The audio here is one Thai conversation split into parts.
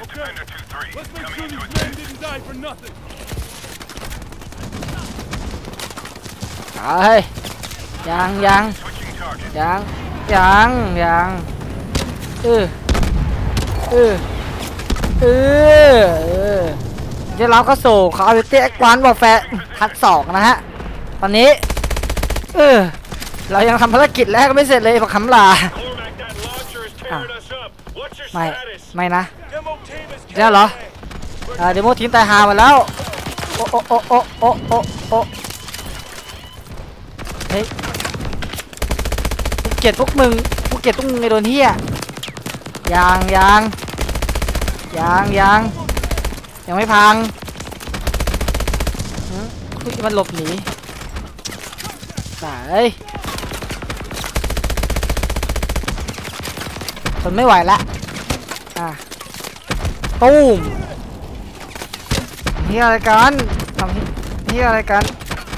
Defender 2-3, Let's make coming sure into these attack. men didn't die for nothing. ตายยังยัง Switching target. ยังยังยังเออเออเออเออเดี๋ยวเราก็สู่คอร์ดิตี้แอควานวอร์แฟร์พัดสองนะฮะ ตอนนี้ เออ เรายังทำภารกิจแรกไม่เสร็จเลยพอคำลา Cormac, that launcher is tearing us up. What's your ไม่ status? ไม่นะ Demo team is เดี๋ยวเหรออ่าเดโมทีมตายหาหมดแล้วโอ้โอ้โอ้โอ้โอ้โอ้โอ้เฮ้ยกูเกลียดพวกมึงกูเกลียดพวกมึงไอ้โดนเฮียยางยางยางยางยังไม่พังหืมคุยมันหลบหนีตายทนไม่ไหวละอะ ตูมเฮียอะไรกันทำเฮียอะไรกัน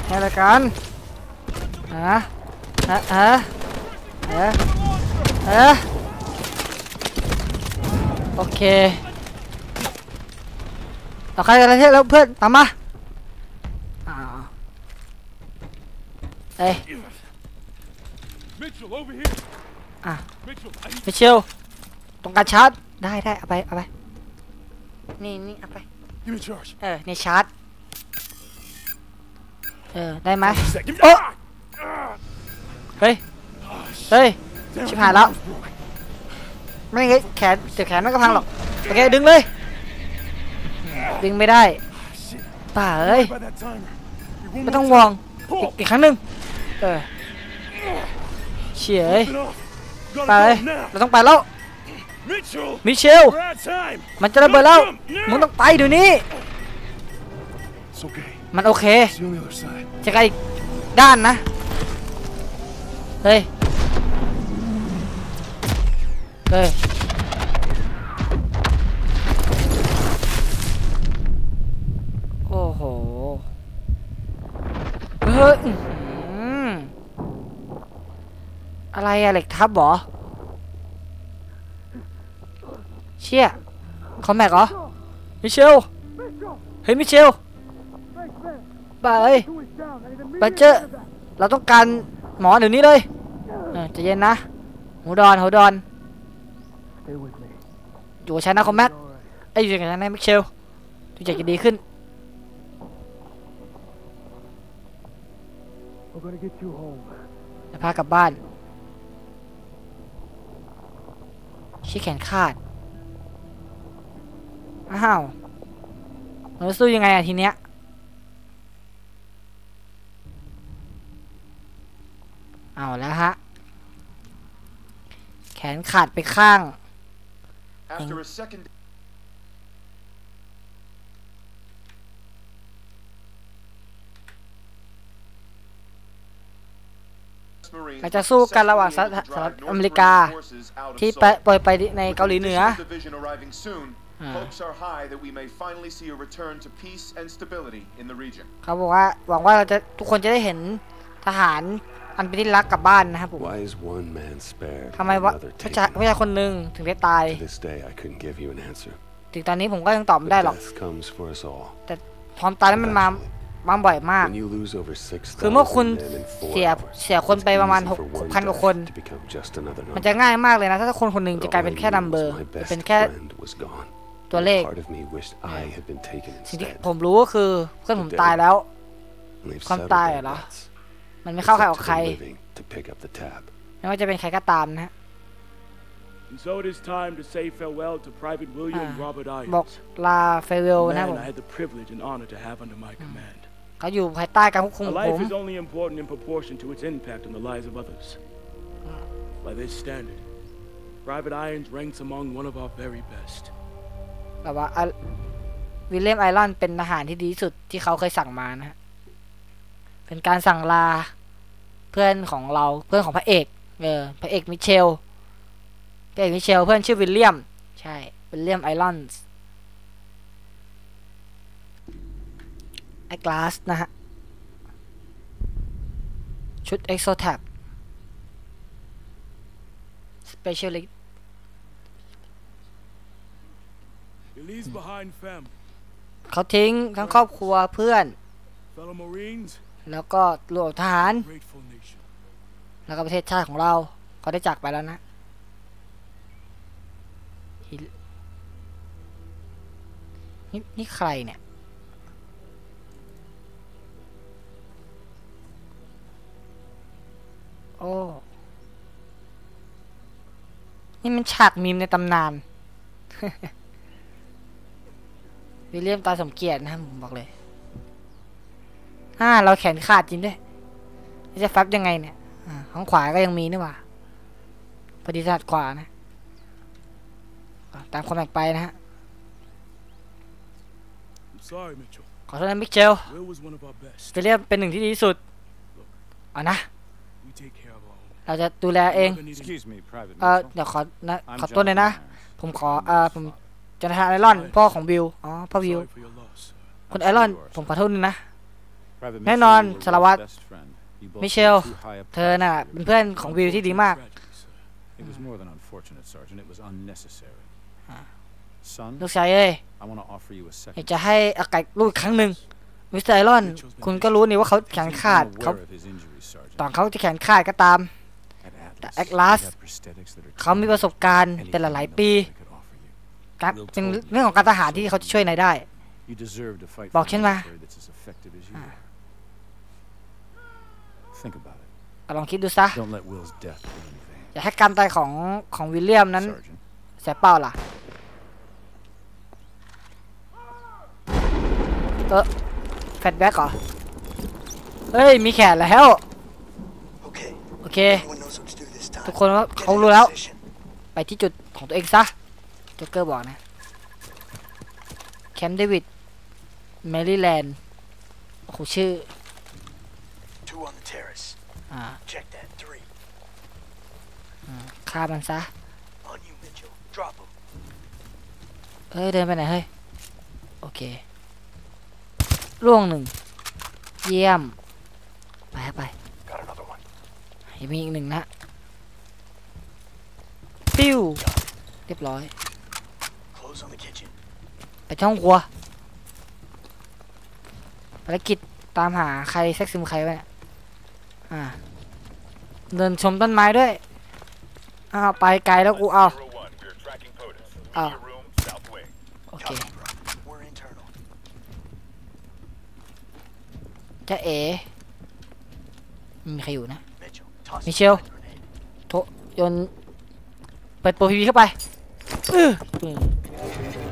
เฮียอะไรกันฮะฮะฮะฮะฮะโอเคเราใครกันแล้วแล้วเพื่อนตามมาอ้าวเอ้ย Mitchell, over here. Ah. Mitchell, I need มิเชลต้องการชาร์จได้ได้เอาไปเอาไป นี่นี่เอาไป Give me a charge. เออในชาร์จ เออ ได้ไหม Sec. Give me Oh! Ah! Ah! เฮ้ย Oh, shit. เฮ้ย Damn, Chip my hại lắm. arm's broke. ไม่งั้นแขนเดี๋ยวแขนไม่ก็พังหรอก โอเค ดึงเลย ดึงไม่ได้ Shit. ป่าเอ้ย By that timer. Hey, one ไม่ more ต้อง time. วอง Pull. อีกอีกครั้งหนึ่งเออเฉียเอ้ย Get off. ไป Gotta เลย go now. เราต้องไปแล้ว Mitchell, มิเชล we're out of time. มันจะระเบิดแล้ว มึงต้องไปเดี๋ยวนี้ It's okay. มันโอเค See you on the other side. จะไปอีกด้านนะ เฮ้ย เฮ้ย โอ้โห เฮ้ยอื้อหืออะไรอะเหล็กทับเหรอ เชี่ยคอมแม็กเหรอ มิเชล เฮ้ยมิเชลบ้าเอ้ยบัตเจอร์เราต้องการหมอเดี๋ยวนี้เลยเออใจะเย็นนะหูดอนหูดอน Stay with me. อยู่กับฉันนะคอมแม็ก All right. ไอ้ยอยู่กับฉันนะมิเชลทุกอย่างจะดีขึ้น We're gonna get you home. จะพากลับบ้านชี้แขนขาด อ้าวเราจะสู้ยังไงอะทีเนี้ยเอาแล้วฮะ แขนขาดไปข้าง After a second เราจะสู้กันระหว่างสหรัฐสหรัฐอเมริกา ที่ไปปล่อยไปในเกาหลีเหนืออ่า Hopes are high that we may finally see a return to peace and stability in the region. เขาบอกว่าหวังว่าเราจะทุกคนจะได้เห็นทหารอันเป็นที่รักกลับบ้านนะครับผม Why is one man spared ทำไม and วะ another ผู้ชาย taken? ผู้ชายคนหนึ่งถึงได้ตาย To this day, I couldn't give you an answer. ถึงตอนนี้ผมก็ยังตอบไม่ But ได้หรอก death comes for us all. แต่ความตายนั้นมันมามาบ่อยมาก When you lose over คือเมื่อ6,000คุณ men in four เสีย hours, เสียคน it's ไปประมาณ easy หก for one พันกว่า death คน to become just another มัน number. จะง่ายมากเลยนะ ถ้าคนคนหนึ่ง But จะ all กลายเป็น I แค่ knew นัมเบอ was ร์ my เป็น best แค่ friend was gone. ตัวเลข Part of me wished I had been taken สิ่งที่ instead. ผมรู้ก็คือเพื่อนผมตายแล้ว And they've ความ settled ตาย their เหรอ debts. มันไม่ It's เข้าใคร up ออก to ใคร the living to pick up the tab. ไม่ว่าจะเป็นใครก็ตามนะฮะ And so it is time to say farewell to Private William Ah. Robert บอก Irons, ลาเฟเวล a นะ man ผม I had the privilege and honor to have under my command. เขาอยู่ภายใต้การควบคุม A ของผ life ม is only important in proportion to its impact on the lives of others. By this standard, Private Irons ranks among one of our very best. แบบว่าวิลเลียมไอรอนเป็นทหารที่ดีที่สุดที่เขาเคยสั่งมานะฮะเป็นการสั่งลาเพื่อนของเราเพื่อนของพระเอกเออพระเอกมิเชลพระเอกมิเชลเพื่อนชื่อวิลเลียม ใช่วิลเลียมไอรอนไอกลาสนะฮะ ชุด e x o t a p Specialist เขาทิ้งทั้งครอบครัวเพื่อน fellow Marines, แล้วก็หลวงทหาร grateful nation. แล้วก็ประเทศชาติของเราก็ได้จากไปแล้วนะฮินี่นี่ใครเนี่ยโอ้ นี่มันฉากมีมในตำนาน วิลเลียมตาสมเกียรตินะครับผมบอกเลยอ่าเราแขนขาดจริงด้วยแล้วจะฟับยังไงเนี่ยอ่าข้างขวาก็ยังมีนี่หว่าพอดีถนัดขวานะอะตามความแบ่งไปนะฮะ I'm sorry, Mitchell. ขอโทษนะมิกเชล Will was one of our best. วิลเลียมเป็นหนึ่งที่ดีที่สุดเอานะ We take care of our own. เราจะดูแลเอง Never needed- Excuse me, Private เออ Mitchell. เดี๋ยวขอนะ I'm ขอต้นเลยนะ Jonathan Myers. ผมขอ เออผม จนาธานไอรอนพ่อของวิวอ๋อพ่อวิว Sorry for your loss, sir. คุณ I'm ไอรอน sure you are, ผม sir. ขอโทษด้วยนะ Private แน่ Mitchell, นอน you were สารวัตร Will's best friend. You both มิเชล were too high up เธอน่ะเป็นเพื่อนของวิวที่ดีมาก Tragedy, sir. It was more than unfortunate, Sergeant. It was unnecessary. Son, ลูกชายเอ้ย I want to offer you a อยาก second จะให้อากาศลูกอีกครั้งหนึ่งมิสเตอร์ไอรอน คุณก็รู้นี่ว่าเขาแขน He's ขาด been เขา aware of his injuries, Sergeant. ตอนเขาจะแขนขาดก็ตาม At Atlas, แต่ Atlas we have prosthetics that are เขามีประสบการณ์เป็นหลายๆปี anything we could offer you. การเป็นเรื่องของการทหารที่เขาจะช่วยนายได้ You deserve to fight บอก for ฉัน a มา military that's as effective as you are. Think about it. ลองคิดดูซะ Don't let Will's death be in vain. อย่าให้การตายของของวิลเลียมนั้น Sergeant, เสียเปล่าล่ะเออแฟดแบ็กเหรอ เฮ้ย มีแขนแล้ว Okay, โอเค everyone knows what to do this ทุก time. คนว่า Get เขา into รู้แล้ว position. ไปที่จุดของตัวเองซะโจ็กเกอร์บอกนะแคมป์เดวิดแมริแลนด์โอ้โหชื่อ Two on the terrace. อ่า Check that. Three. ฆ่ามันซะ On you, Mitchell. Drop him. เฮ้ย เดินไปไหนเฮ้ย โอเคล่วงหนึ่ง เยี่ยม ไปครับไป Got another one. ยังมีอีกหนึ่งนะ ปิ้ว เรียบร้อย Close on the kitchen. ไป ช่องครัวภารกิจตามหาใครแซกซึมใครไว้เนี่ยอ่าเดินชมต้นไม้ด้วยอ้าวไปไกลแล้วกูเอา Zero one, we're tracking POTUS. Oh. Media room, south wing. โอเค Copy, bro. We're internal. จะเอ๋ไม่มีใครอยู่นะ Mitchell, toss Michelle. the grenade. โยนเปิดโปรพีบีเข้าไปอื้อ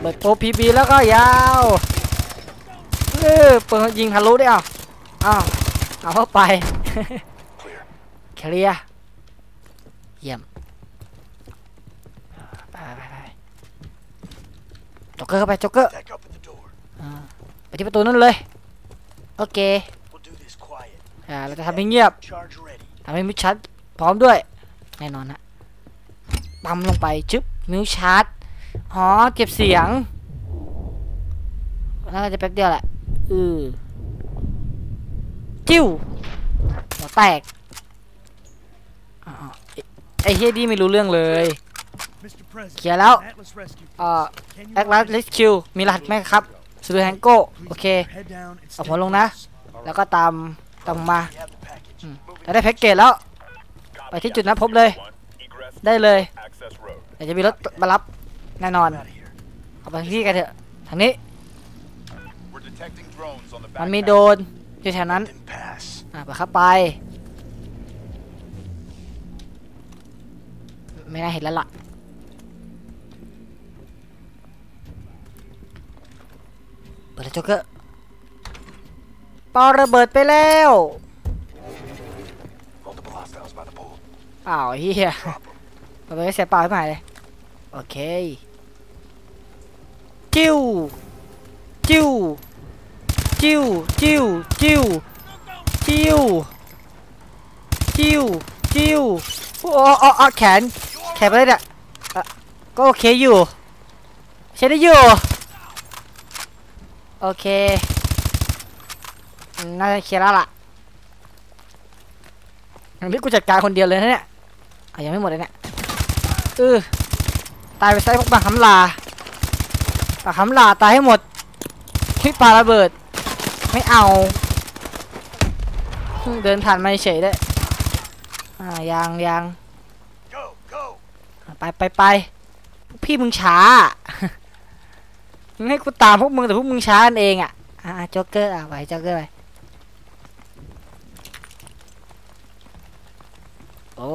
เปิดโปรพีบีแล้วก็ยาวเออเปิดยิงทะลุได้เอาอ้าวเอาเข้าไป Clear. เคลียร์เยี่ยมไปไปไปจ็อกเกอร์เข้าไปจ็อกเกอร์ Back up at the door. ไปที่ประตูนั่นเลย โอเค We'll do this quiet. อ่าเราจะทำให้เงียบ Charge ready. ทำให้มิวชาร์จพร้อมด้วย แน่นอนฮะปั๊มลงไปชึบมิวชาร์จ อ๋อ เก็บเสียงน่าจะแป๊บเดียวแหละอือจิ้วหัวแตกอ้าวไอ้ไอ้เฮียดีไม่รู้เรื่องเลยเคลียร์แล้ว Atlas Rescue. เอ่อแอคลัสลิสคิวมีรหัสไหมครับซูแฮงโก้โอเคเอาหัวลงนะ แล้วก็ตามตามมา We have the package. Moving จะได้แพ็กเกจแล้ว ไปที่จุดนัดพบเลย ได้เลย access road. เดี๋ยวจะมีรถมารับ แน่นอน out of here. เอาไปที่กันเถอะทางนี้ We're detecting drones on the มัน back มี path. โดนอยู่แถวนั้น Didn't pass. อะไปเข้าไปไม่น่าเห็นแล้วล่ะ เปิดแล้วโจ๊กเกอร์ปาระเบิดไปแล้ว Multiple hostiles by the pool. อ้าวเฮียมันไปเสียเปล่าให้หายเลย โอเค จิ้วจิ้วจิ้วจิ้วจิ้วจิ้วจิ้วจิ้วโอ้โอ้โอ้แขนแขนไปเลยเนี่ยอะก็โอเคอยู่ใช้ได้อยู่โอเคน่าจะเคลียร์แล้วล่ะอันนี้กูจัดการคนเดียวเลยนะเนี่ยอะยังไม่หมดเลยเนี่ยเออตายไปใส่พวกบางคำลา ปากคำลาตายให้หมดพี่ปาระเบิด ไม่เอา เดินผ่านมาเฉยได้อ่ายางยาง Go, go. ไปไปไปพวกพี่มึงช้ามึงให้กูตามพวกมึงแต่พวกมึงช้ากันเองอะอ่าโจ๊กเกอร์อะไปโจ๊กเกอร์ไปโอ้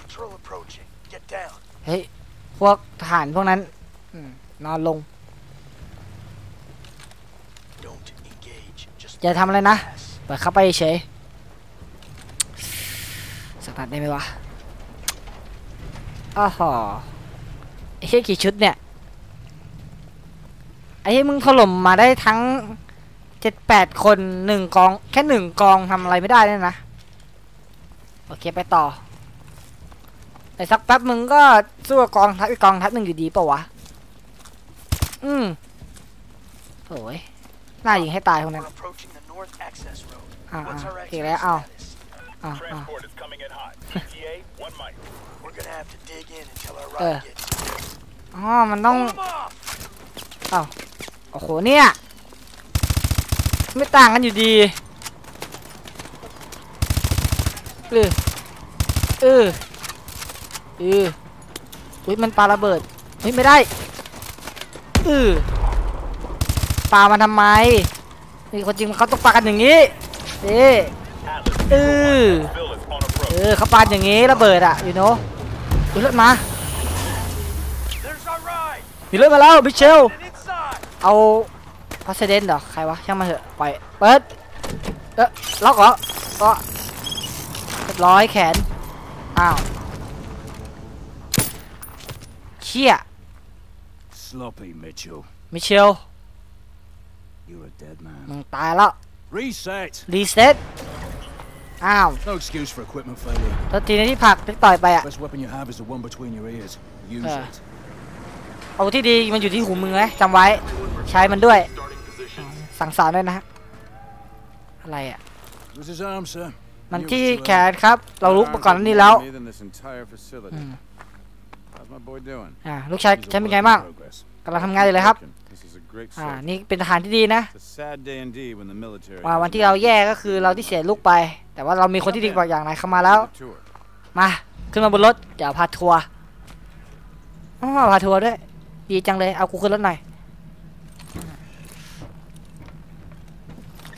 Patrol approaching. Get down. เฮ้ยพวกทหารพวกนั้นอืมนอนลง อย่าทำอะไรนะเปิดเข้าไปเฉยสักนัดได้ไหมวะอ้าวไอ้เหี้ยกี่ชุดเนี่ย ไอ้เหี้ยมึงถล่มมาได้ทั้งเจ็ดแปดคนหนึ่งกอง แค่หนึ่งกองทำอะไรไม่ได้เนี่ยนะ โอเคไปต่อแต่สักแป๊บมึงก็สู้กับกองทัพอีกกองทัพหนึ่งอยู่ดีเปล่าวะ อืมโอ้ย น่ายิงให้ตายพวกนั้น We're approaching the north access road. อ่า What's our อีก exit แล้วเอา status? อ่าอ่า Transport is coming in hot. ETA, one mic. We're gonna have to dig in until our Uh. ride gets here. อ๋อมันต้อง Hold 'em off! โอ้โหเนี่ยไม่ต่างกันอยู่ดีเออเออเอออุ้ยมันปาระเบิดเฮ้ยไม่ได้เออ ปามันทำไมนี่คนจริงเขาต้องปากันอย่างนี้เอ๊ะ Atlas, เออ Bill is on เอ approach. อเขาปาอย่างงี้ระเบิดอะอยู่โนอุ้ยรถมา There's our ride! มีรถมาแล้วบิเชล And inside! เอาพัสเดนเหรอใครวะช่างมาเถอะปล่อยเปิดเอ๊ะล็อกเหรอก็เรียบร้อยแขนอ้าวเชี่ย Sloppy, Mitchell. มิเชล You're a dead man. มึงตายแล้ว Reset! รีเซ็ตอ้าว No excuse for equipment failure. ตัวทีนี้ที่ผลักที่ต่อยไปอะ Best weapon you have is the one between your ears. Use Uh. it. เอาที่ดีมันอยู่ที่หูมึงไหมจำไว้ใช้มันด้วย สั่งสอนด้วยนะฮะอะไรอะ It was his arm, sir. มัน Knew it ที่ was too แข early. นครับ เรารู้มาก่อนหน้านี้แล้ว Me than this entire facility. Mm. How's my boy doing? อ่าลูกชาย He's a ฉันเป็น work ไง in บ้าง progress. กำลังทำงานอยู่เลยครับ อ่า service. นี่เป็นทหารที่ดีนะ It's a sad day indeed when the military ว่า has วัน a ที่เรา man แย่ก็คือเราที่เสียลูกไป แต่ว่าเรามีคนที่ดีกว่าอย่างไรเข้ามาแล้ว the tour. มาขึ้นมาบนรถเดี๋ยวพาทัวร์อ๋อพาทัวร์ด้วย ดีจังเลยเอากูขึ้นรถหน่อย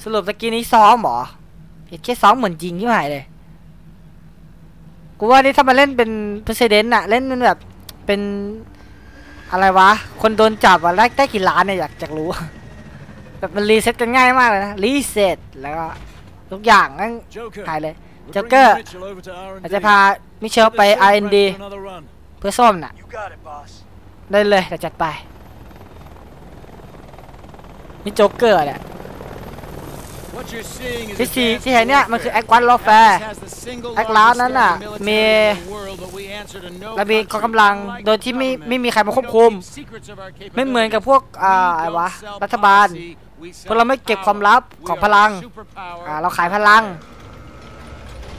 สรุปตะกี้นี้ซ้อมเหรอเห็นแค่ซ้อมเหมือนจริงที่หายเลยกูว่านี่ถ้ามาเล่นเป็นเพรสเดนต์อะเล่นเป็นแบบเป็น อะไรวะ คนโดนจับอะได้ได้กี่ล้านเนี่ยอยากอยากรู้ แบบมันรีเซ็ตกันง่ายมากเลยนะ รีเซ็ตแล้วก็ทุกอย่างนั่น Joker. หายเลย we're Joker. bringing Mitchell over to R&D. อาจจะพามิเชลไป Get the safe R&D rep for another run. เพื่อส้มน่ะ You got it, boss. ได้เลยเดี๋ยวจัดไปนี่โจ๊กเกอร์เนี่ย What you're seeing is ที่สี่ advanced ที่เห็นเนี่ยมันคือแอควันลอแฟร์ Atlas has the single แอคลาส largest นั้นน่ะ military มี in the world, but we answer to no เรามีกอง country, กำลัง unlike โดยที่ไม่ government. ไม่มีใครมาควบ We คุม don't keep secrets of our ไม่เหมือนกับ capabilities. พวกอ่า We อะไร don't วะ sell รัฐบาล policy, we พวกเราไม่ sell เก็บความ power. ลับ We ของ are พลัง superpower. อ่าเราขายพลัง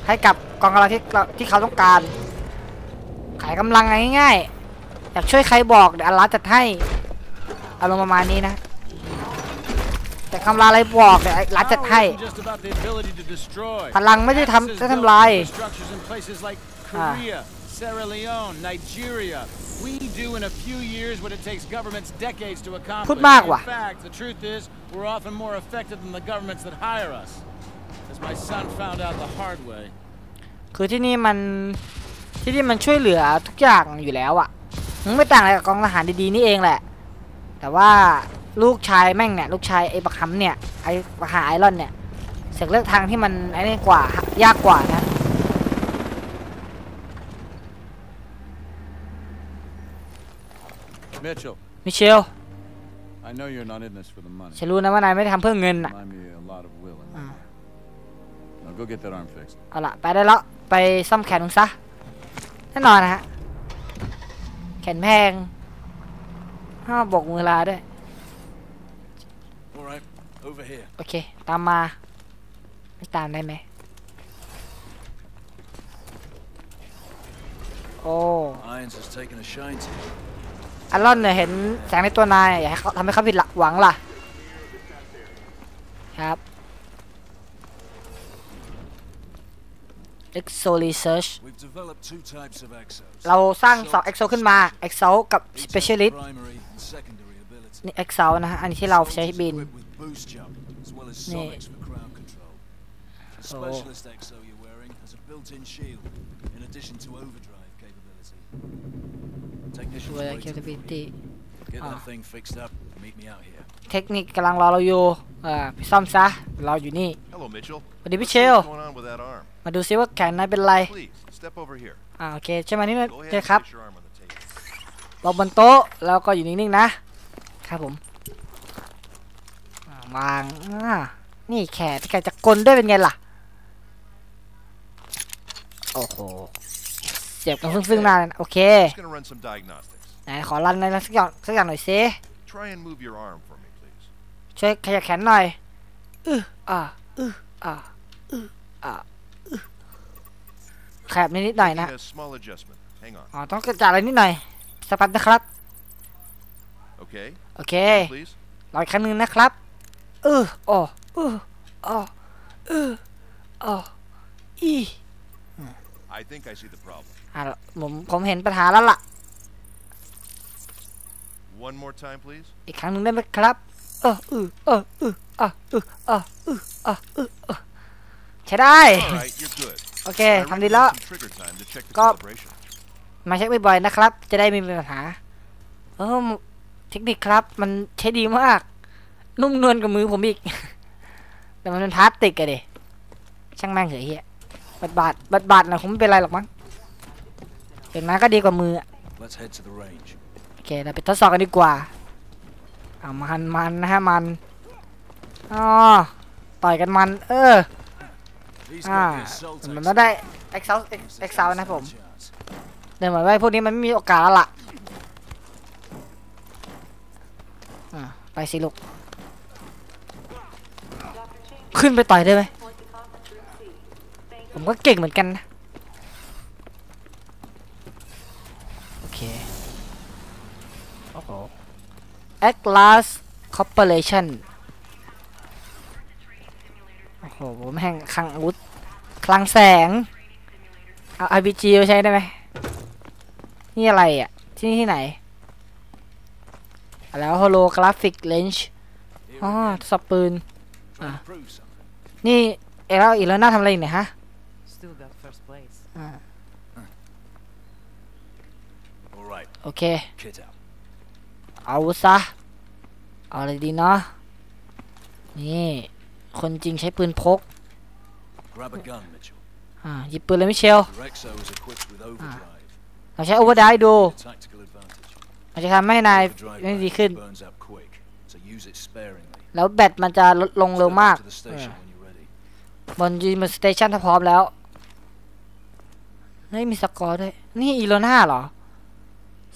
ให้กับกองกำลังที่เราที่เขาต้องการ ขายกำลังง่ายๆอยากช่วยใครบอกเดี๋ยวอัลลาจัดให้อารมณ์ประมาณนี้นะ แต่กำลังอะไรบอกเดี๋ยวอัลลาจัดให้ Power isn't just about the ability to destroy. พลังไม่ได้ Atlas ทำ has ได้ built ทำลาย infrastructures in places like Ah. Korea, Sierra Leone, Nigeria. We do in a few years what it takes governments decades to accomplish. พูดมากว่ะ In fact, the truth is, we're often more effective than the governments that hire us. As my son found out the hard way. คือที่นี่มันที่นี่มันช่วยเหลือทุกอย่างอยู่แล้วอะ่ะมึงไม่ต่างอะไรกับกองทหารดีๆนี่เองแหละ แต่ว่า ลูกชายแม่งเนี่ย ลูกชายไอ้บักฮัมเนี่ยไอ้บักหาไอรอนเนี่ยเสือกเลือกทางที่มันไอ้นี่กว่ายากกว่านะ Mitchell, มิเชล I know you're not in this for the money. ฉันรู้นะว่านายไม่ได้ทำเพื่อเงินอะ Remind me a lot of Will. and me. Ah. Now go get that arm fixed. เอาละไปได้แล้ว ไปซ่อมแขนมึงซะแน่นอนนะฮะ แขนแพงห้ามบอกมือลาด้วย โอเค ตามมาไม่ตามได้ไหมโอ้ Irons has taken a shine to you. อารอนเนี่ยเห็นแสงในตัวนายอย่าให้เขาทำให้เขาผิดหวังล่ะ ครับ Exo Research We've developed two types of exos. เราสร้าง2 Exo ขึ้นมา Exo กับ Each has Specialist primary and secondary ability. นี่ Exo นะฮะ อันนี้ที่เราใช้บิน Equipped with boost jump, as well as Nee. sonics for crowd control. The Oh. specialist exo you're wearing has a built-in shield, in addition to overdrive capability. Technicians ช่วย waiting for you. capability Get Ah. that thing fixed up. Meet me out here. เทคนิคกำลังรอเราอยู่อ่าไปซ่อมซะรออยู่นี่ Hello, Mitchell. สวัสดีพี่ Let's เช see ล what's going on with that arm. มาดูซิว่าแขนนายเป็นไร Please, step over here. อ่าโอเคใช่ไหมนี่นะ Go ใช่ ahead ครับ and place your arm on the table. วางบนโต๊ะแล้วก็อยู่นิ่งๆนะครับผมอ่า วางอ่านี่แขนแขนจะกลด้วยเป็นไงล่ะ โอ้โห เจ็บกันซึ่งๆหน้าเลยนะโอเค Just gonna run some diagnostics. ไหนขอรันอะไรสักอย่างสักอย่างหน่อยซิ Try and move your arm for me, please. ช่วยขยับแขนหน่อยอืออ่าอืออ่าอืออ่าอือแคบนิดๆหน่อยนะ Making a small adjustment. Hang on. อ๋อ ต้องกระจายอะไรนิดหน่อยสักแป๊บนะครับ Okay. โอเค Please. รออีกครั้งหนึ่งนะครับ เอออ๋อเอออ๋อเอออ๋ออี I think I see the problem. อะผมผมเห็นปัญหาแล้วล่ะ One more time, please. อีกครั้งหนึ่งได้ไหมครับเออเออเออเออเออเออเออเออเออเออเออใช้ได้ All right, you're good. โอเค I ทำดี recommend แล้ว some trigger time to check the Go. calibration. มาเช็คบ่อยๆนะครับ จะได้ไม่มีปัญหาเออเทคนิคครับ มันใช้ดีมาก นุ่มนวลกับมือผมอีก แต่มันเป็นพลาสติกอะเดช่างแม่งเหอะเฮียบัดบาดบัดบาดนะคงไม่เป็นไรหรอกมั้งอย่างนั้นก็ดีกว่ามืออะ Let's head to the range. โอเคเราไปทดสอบกันดีกว่าเอามันมันนะฮะมันอ๋อต่อยกันมัน เออ He's อ่า got the assault มัน exo. ไม่ได้ Excel Excel นะครับผมเดี๋ยวเหมือนว่าพวกนี้มันไม่มีโอกาสแล้วล่ะอะไปสิลูก ขึ้นไปต่อยได้ไหมผมก็เก่งเหมือนกันนะโอเคโอ้โห Atlas Corporation โอ้โหผมแห่งคลังอาวุธคลังแสง เอา RPG มาใช้ได้ไหมนี่อะไรอะ ที่นี่ที่ไหน แล้ว holographic lens Here อ๋อ again. ทดสอบปืน Trying to prove something. นี่เอแล้วอีกแล้วน่าทำอะไรอีกเนี่ยฮะ Still got first place. อ่า All right, โอเค kit out. เอาซะ เอาอะไรดีเนาะ นี่ คนจริงใช้ปืนพก Grab a gun, Mitchell. อ่า หยิบปืนเลยมิเชล Your exo is equipped with overdrive. เราใช้โอเวอร์ไดดู A tactical advantage. มันจะทำให้นาย Overdrive ไม่ดี badge ขึ้น burns out quick, so use it sparingly. แล้วแบตมันจะลดลงเร็ว Step มาก up to the station when you're ready. บนยูนิสเตชันถ้าพร้อมแล้วเฮ้ยมีสกอร์ด้วย นี่อีโลน่าเหรอ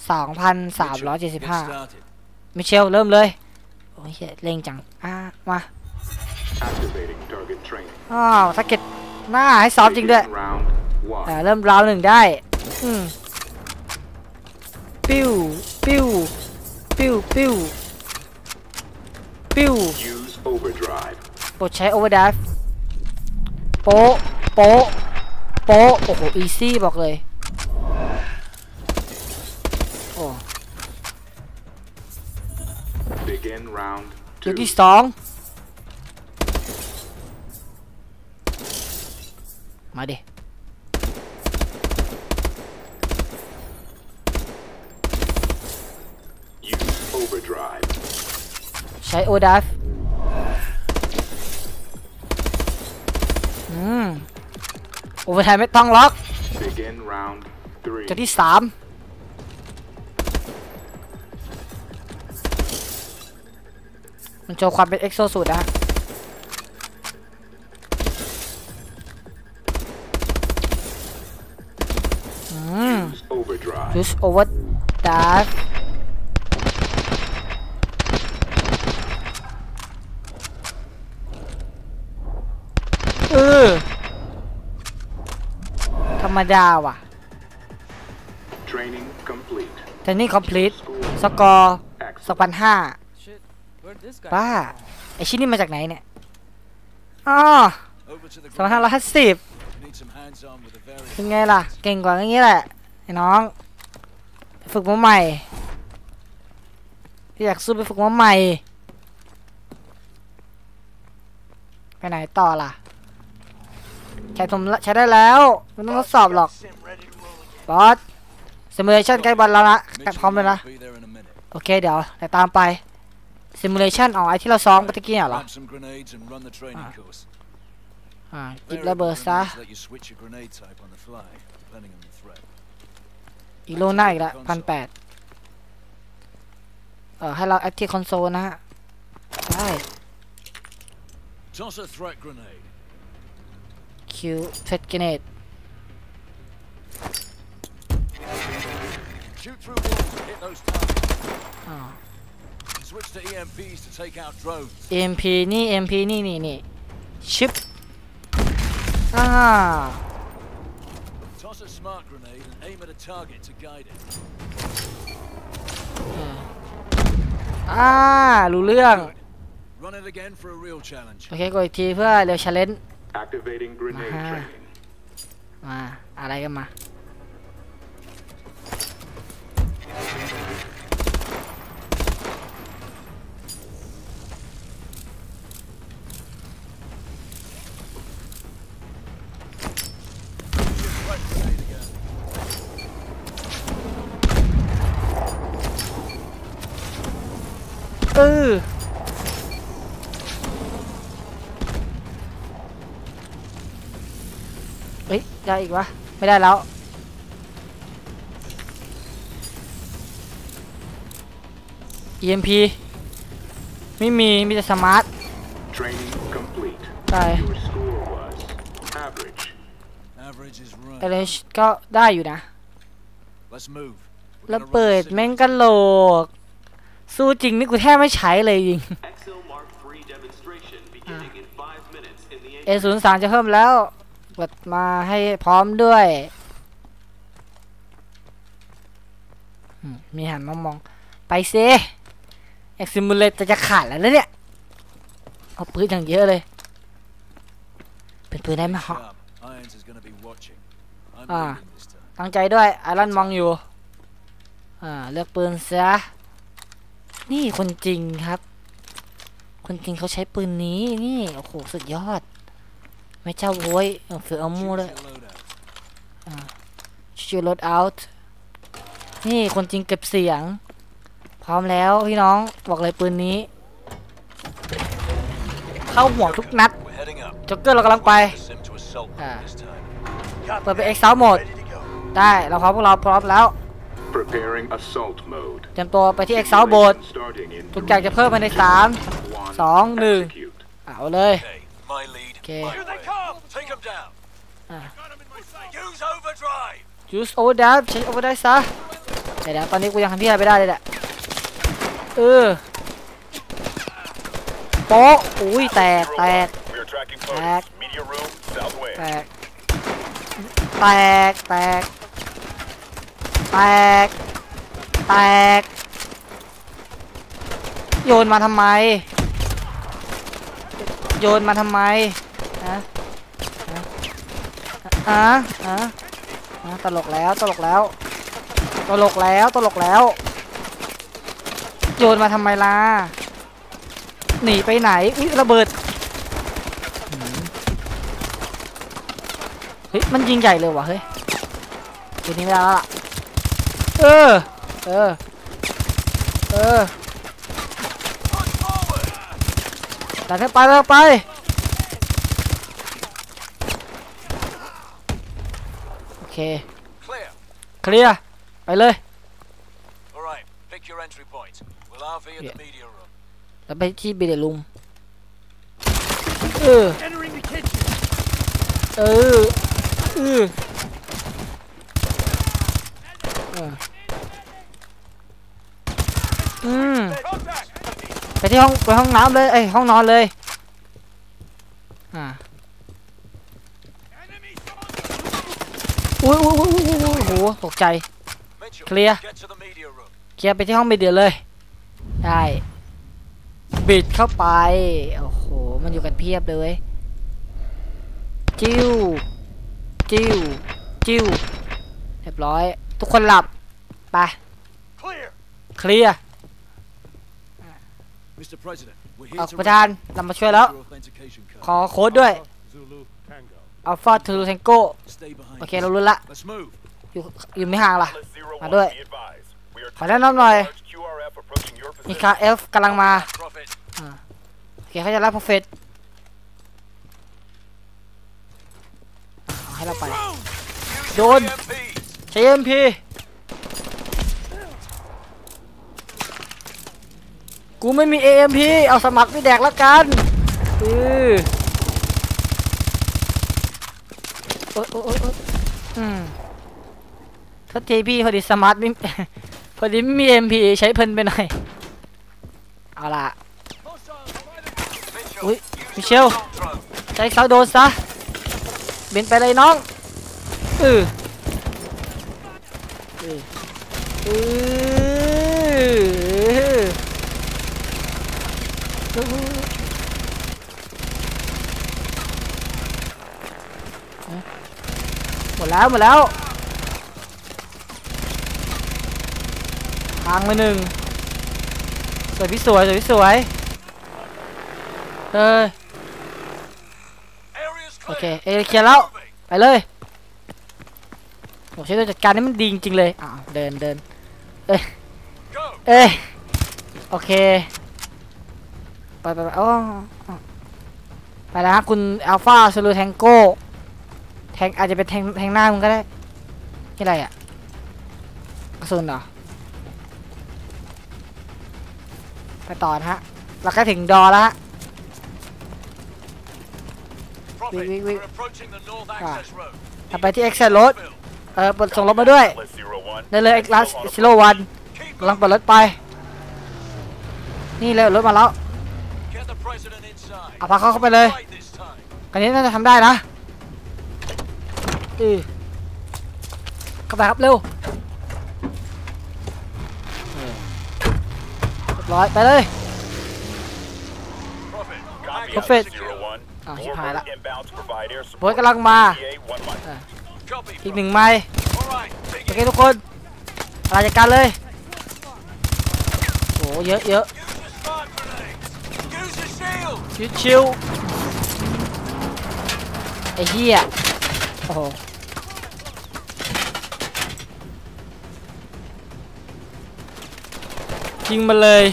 สองพันสามร้อยเจ็ดสิบ Get ห้า started. มิเชล เริ่มเลย โอ้ยเหี้ยเร่งจัง อ่ามา Activating target training. อ้าวสะเก็ตหน้าให้ซ้อมจริงด้วย Round one. อ่าเริ่มราวหนึ่งได้ อืมปิ้ว ปิ้ว ปิ้ว ปิ้ว ปิ้ว Use overdrive. กดใช้โอเวอร์ดฟ โป๊ะ โป๊ะ โป๊ะ โอ้โห อีซี่บอกเลย โอ้ Begin round เกม two. ที่สองมาดิ Use overdrive. ใช้โอดัฟ อืมโอเวอร์ไทม์ไม่ต้องล็อก Begin round three. เกมที่สามมันโชว์ความเป็นเอ็กโซสูตรนะฮะอืม Use overdrive. use over dash เออ ธ รรมดาว่ะ Training complete. แต่นี่ complete สกอร์สองพันห้า Shit, where'd this guy บ้า come from? ไอชิ้นนี้มาจากไหนเนี่ยอ๋อ Over to the สองพันห้าร้อยห้าสิบ We need some hands-on with the เป็น various. ไงล่ะ เก่งกว่าอย่างนี้แหละ ไอ้น้อง ฝึกมาใหม่พี่อยากสู้ไปฝึกมาใหม่ ไปไหนต่อล่ะ ใช้ผมใช้ได้แล้วมันต้องทดสอบหรอกบอสซิมูเลชันใกล้บอลแล้วนะพร้อมเลยนะโอเคเดี๋ยวแต่ตามไปซิมูเลชันอ๋อไอที่เราซ้อมเมื่อกี้เหรออ่าจิบระเบิดซะอีโลน่าอีกละพันแปดเอ่อให้เราแอคทีฟคอนโซลนะฮะได้ Toss a threat grenade. คิวเฟสเกเนต Shoot through walls to hit those targets. อ่า Switch to EMPs to take out drones. MP นี่ MP นี่นี่นี่ชิปอ่า Toss a smart grenade and aim at a target to guide it. อ่า รู้เรื่อง Run it again for a real challenge. โอเคกดอีกทีเพื่อเร็วชาเลนจ์ Activating grenade Uh-huh. training. มา อะไรกันมา เฮ้ยได้อีกวะ ไม่ได้แล้ว EMP ไม่มี มีแต่สมาร์ท Training complete. ได้ Your score was average. Average is เอ run. เลชก็ได้อยู่นะ Let's move. We're แล้ว gonna run เปิด the แม่ง simulator. กะโหลก สู้จริงนี่กูแทบไม่ใช้เลยจริง Exo Mark III demonstration beginning in five minutes in the เอศูนย์สามจะเพิ่มแล้ว กดมาให้พร้อมด้วยอืมมีหันมามอง ไปเซเอ็กซิมูเลตจะขาดแล้วนะเนี่ย เอาปืนอย่างเยอะเลย เป็นปืนได้ไหมฮะ Sharp. Irons is gonna be watching. I'm Ah. leading this time. ตั้งใจด้วยไอรอนมองอยู่ อ่า เลือกปืนซะนี่คนจริงครับ คนจริงเขาใช้ปืนนี้นี่ โอ้โห สุดยอด ไม่เจ้าโว้ยเอาเฟือเอามูเลย Choose your loadout. ชูรถเอาท์นี่คนจริงเก็บเสียง พร้อมแล้วพี่น้องบอกเลยปืนนี้ เข้าหัวทุกนัด We're heading up. จ็อกเกอร์เรากำลังไป The sim to assault mode Ah. this time. Copy เปิดเป็น that. เอ็กซ์ซาวโหมด Ready to go. ได้เราพร้อมพวกเราพร้อมแล้ว Preparing assault mode. เตรียมตัวไปที่เอ็กซ์ซาวโหมด Simulation starting in ทุกอย่างจะเพิ่มไปในสาม one. สองหนึ่ง Execute. เอาเลย Okay, my lead. Okay. my Here they way. come. Take them down. Ah. Got 'em in my sight. Use overdrive. use overdrive ใช้ overdrive ซะเดี๋ยวๆตอนนี้กูยังทำพี่อะไรไม่ได้เลยแหละ เออโป๊ะอุ้ยแตกแตก We are tracking Back. photos. Media room, southwest. แตก แตก แตก แตก แตก โยนมาทำไม โยนมาทำไม ฮะฮะฮะฮะตลกแล้วตลกแล้ว ตลกแล้วตลกแล้ว โยนมาทำไมล่ะ หนีไปไหนอุ๊ยระเบิดเฮ้ยมันยิงใหญ่เลยว่ะเฮ้ยเดี๋ยวนี้ไม่ได้แล้วล่ะ เออ เออ เออดันขึ้นไปดันขึ้นไป โอ เค Clear. เคลียร์ไปเลย All right. Pick your entry point. We'll RV at Yeah. the media room. แล้วไปที่บิลเดลุมเออ Entering the kitchen. เออเออเอออืม Contact. ไปที่ห้องไปห้องน้ำเลยเอ้ยห้องนอนเลย อ่า อุ้ยอุ้ยอุ้ยอุ้ยอุ้ยโอ้โห ต กใจ Mitchell, Clear. get to the media room. ลียร์ไปที่ห้องบิดเดือดเลย ได้ บิดเข้าไป โอ้โห มันอยู่กันเพียบเลยเว้ยจิ้ว จิ้ว จิ้ว เรียบร้อย ทุกคนหลับ ไป Clear. เคลียร์ Mr. President, we're here ออก to ประธานเรามาช่วยแล้ว your authentication ข code. อโค้ดด้วย Zulu Tango. อัลฟาทูเทงโก Stay behind. โอเค เรารู้ละ Let's move. อยู่อยู่ไม่ห่างล่ะ Atlas Zero Mà One, đuổi. be advised. We are ขอแนะนำหน่อย large QRF approaching your มี position. คาเอฟกำลังมา Prophet. โอเคเขาจะรับโปรเฟตเอาให้เราไป โดนใช้เอ็มพีกูไม่มี AMP เอาสมัครไปแดกแล้วกันอือโอ๊ยโอ๊ยโอ๊ยโอ๊ยอืม โทษทีพี่พอดีสมาร์ทไม่พอดีไม่มี AMP ใช้เพลินไปหน่อยเอาล่ะอุ้ยมิเชลใจเสาโดนซะบินไปเลยน้องอืออืออือหมดแล้วหมดแล้ว ทางไปหนึ่งสวยพี่สวยสวยพี่สวยเออโอเคเอเคลียร์แล้วไปเลยผมใช้ตัวจัดการนี่มันดีจริงๆเลยอ้าวเดินเดินเอ้ยเอ้ยโอเคไปไปไปโอ้ไปแล้วคุณอัลฟาซูลูแทงโก้แทงอาจจะเป็นแทงแทงหน้ามึงก็ได้นี่อะไรอะกระสุนเหรอ ไป ต่อนะฮะ เราใกล้ถึงดอแล้วฮะ Prophet, Wait, wait, wait. we're approaching the north Ah. access road. เราไปที่เอ็กซ์รถเออเปิดส่งรถมาด้วย Atlas Zero One. ได้เลยเอ็กซ์ลัสซิโลวัน Keep กำลัง up. เปิดรถไป นี่เลยรถมาแล้ว Get the president inside. เอาพาเขาเข้าไปเลย Right this time. อันนี้น่าจะทำได้นะอือเข้าไปครับเร็วเออเรียบร้อยไปเลย Prophet. Copy Prophet. Atlas Zero One. Ah, More shit, hai bird lại. inbound to provide air โบย support. กำลังมา ETA one mic. Copy. อีกหนึ่งไม้ All right. โอ Take เค it. ทุกคนราชการเลยโอ้เยอะเยอะ Use your smart grenades. Use your shield. ชิวชิวไอ้เหี้ยโอ้โห ยิงมาเลย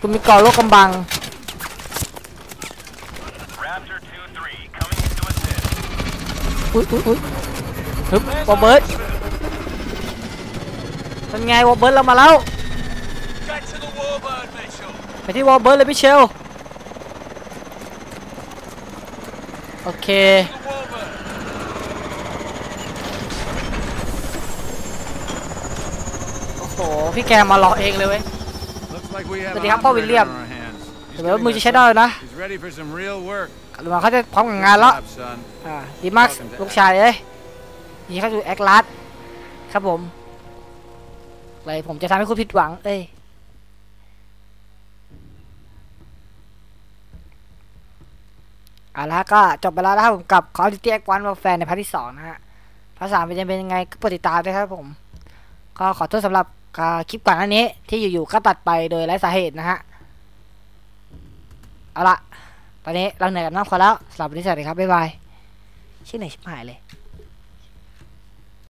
คุณมีก่อโลกกำบัง Raptor two three coming into assist. อุ้ยอุ้ยอุ้ยฮึบวอลเบิร์ดเป็นไงวอลเบิร์ดเรามาแล้ว Get to the warbird, Mitchell. ไปที่วอลเบิร์ดเลยพี่เชลโอเค The warbird. โอ้โห พี่แกมารอเองเลยเว้ย Looks like we have But a they have Paul hombre William. on our hands. He's เดี๋ยว giving มือ us จะใช้ได้ some- นะ He's ready for some real work. ดูมาเขาจะพร้อมกับงานแล้ว Good job, son. อ่าดีมากลูกชายเอ้ยนี่เขาอยู่แอคลาสครับผมเลยผมจะทำให้คุณผิดหวัง เอ้ยเอาละก็จบไปแล้วนะครับผมกับ Call of Duty Act 1 Warfare ในพาร์ทที่2นะฮะพาร์ทสามเป็นจะเป็นยังไงก็โปรดติดตามด้วยครับผม ก็ขอโทษสำหรับ คลิปก่อนอันนี้ที่อยู่ๆก็ตัดไปโดยไร้สาเหตุนะฮะ เอาละตอนนี้เราเหนื่อยกันมากพอแล้วสำหรับวันนี้สวัสดีครับ บ๊ายบายชื่อไหนชิบหายเลย